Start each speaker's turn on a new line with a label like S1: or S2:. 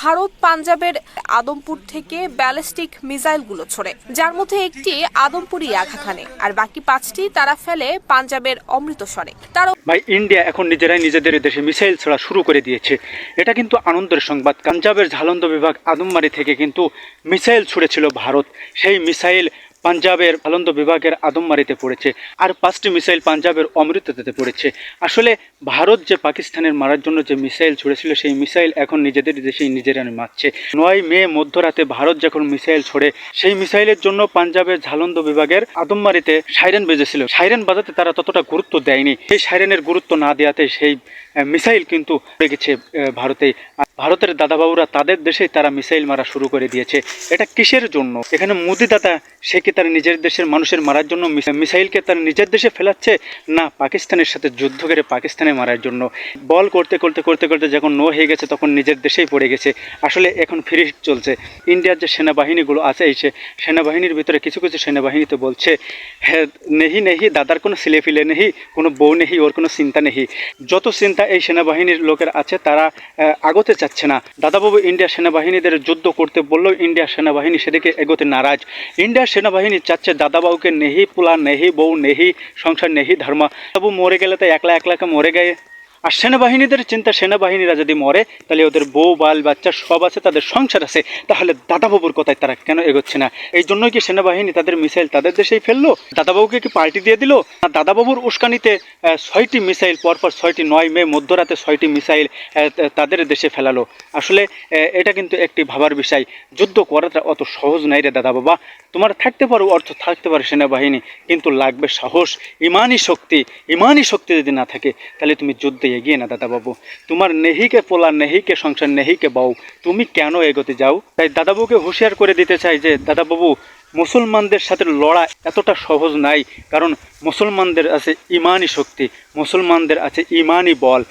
S1: ভারত পাঞ্জাবের আদমপুর থেকে ব্যালিস্টিক মিসাইলগুলো ছোড়ে। যার মধ্যে একটি আদমপুরি আঘাত আর বাকি পাঁচটি তারা ফেলে পাঞ্জাবের অমৃতসরে। তার
S2: ভাই, ইন্ডিয়া এখন নিজেরাই নিজেদের দেশে মিসাইল ছোড়া শুরু করে দিয়েছে। এটা কিন্তু আনন্দের সংবাদ। পাঞ্জাবের ঝালন্দ বিভাগ আদমবাড়ি থেকে কিন্তু মিসাইল ছুড়েছিল ভারত। সেই মিসাইল পাঞ্জাবের ঝালন্দ বিভাগের আদমবাড়িতে পড়েছে আর পাঁচটি মিসাইল পাঞ্জাবের অমৃততে পড়েছে। আসলে ভারত যে পাকিস্তানের মারার জন্য যে মিসাইল ছুড়েছিল, সেই মিসাইল এখন নিজেদের দেশেই নিজেরা মারছে নয় মে মধ্যরাতে ভারত যখন মিসাইল ছোড়ে, সেই মিসাইলের জন্য পাঞ্জাবের ঝালন্দ বিভাগের আদমবাড়িতে সাইরেন বেজেছিল। সাইরেন বাজাতে তারা ততটা গুরুত্ব দেয়নি। সেই সাইরেনের গুরুত্ব না দেওয়াতে সেই মিসাইল কিন্তু গেছে ভারতে। ভারতের দাদাবাবুরা তাদের দেশেই তারা মিসাইল মারা শুরু করে দিয়েছে। এটা কিসের জন্য? এখানে মোদি দাদা সে কি তার নিজের দেশের মানুষের মারার জন্য মিসাইলকে তার নিজের দেশে ফেলাচ্ছে? না, পাকিস্তানের সাথে যুদ্ধ করে পাকিস্তানে মারার জন্য। বল করতে করতে করতে করতে যখন নো হয়ে গেছে তখন নিজের দেশেই পড়ে গেছে। আসলে এখন ফ্রি চলছে। ইন্ডিয়ার যে সেনাবাহিনীগুলো আছে, এই সে সেনাবাহিনীর ভিতরে কিছু কিছু সেনাবাহিনীতে বলছে হ্যাঁ নেহি নেহি, দাদার কোনো ছেলে ফিলে নেহি, কোনো বউ নেহি, ওর কোনো চিন্তা নেহি। যত চিন্তা এই সেনাবাহিনীর লোকের আছে, তারা আগতে চাচ্ছে। না। দাদাবাবু ইন্ডিয়া সেনাবাহিনীদের যুদ্ধ করতে বললেও ইন্ডিয়া সেনাবাহিনী সেদিকে এগোতে নারাজ। ইন্ডিয়া সেনাবাহিনী চাচ্ছে দাদাবাবুকে নেহি পুলা, নেহি বউ, নেহি সংসার, নেহি ধর্মা। তবু মরে গেলে তো একলা একলাকে মরে গেয়ে আর সেনাবাহিনীদের চিন্তা সেনাবাহিনীরা যদি মরে, তাহলে ওদের বউ, বাল, বাচ্চা সব আছে, তাদের সংসার আছে, তাহলে দাদাবাবুর কথায় তারা কেন এগোচ্ছে না? এই জন্যই কি সেনাবাহিনী তাদের মিসাইল তাদের দেশেই ফেলল? দাদাবাবুকে কি পাল্টি দিয়ে দিল? না, দাদাবাবুর উস্কানিতে ছয়টি মিসাইল, পরপর ছয়টি নয় মে, মধ্যরাতে ছয়টি মিসাইল তাদের দেশে ফেলালো। আসলে এটা কিন্তু একটি ভাবার বিষয়। যুদ্ধ করাটা অত সহজ নাই রে দাদা বাবা তোমার থাকতে পারো, অর্থ থাকতে পারে সেনাবাহিনী, কিন্তু লাগবে সাহস, ইমানই শক্তি। ইমানই শক্তি যদি না থাকে, তাহলে তুমি যুদ্ধে এগিয়ে না, দাদাবাবু। তোমার নেহিকে পোলা, নেহিকে সংসার, নেহিকে বাউ, তুমি কেন এগোতে যাও? তাই দাদাবুকে হুঁশিয়ার করে দিতে চাই যে, দাদাবাবু, মুসলমানদের সাথে লড়া এতটা সহজ নাই, কারণ মুসলমানদের আছে ইমানই শক্তি, মুসলমানদের আছে ইমানই বল।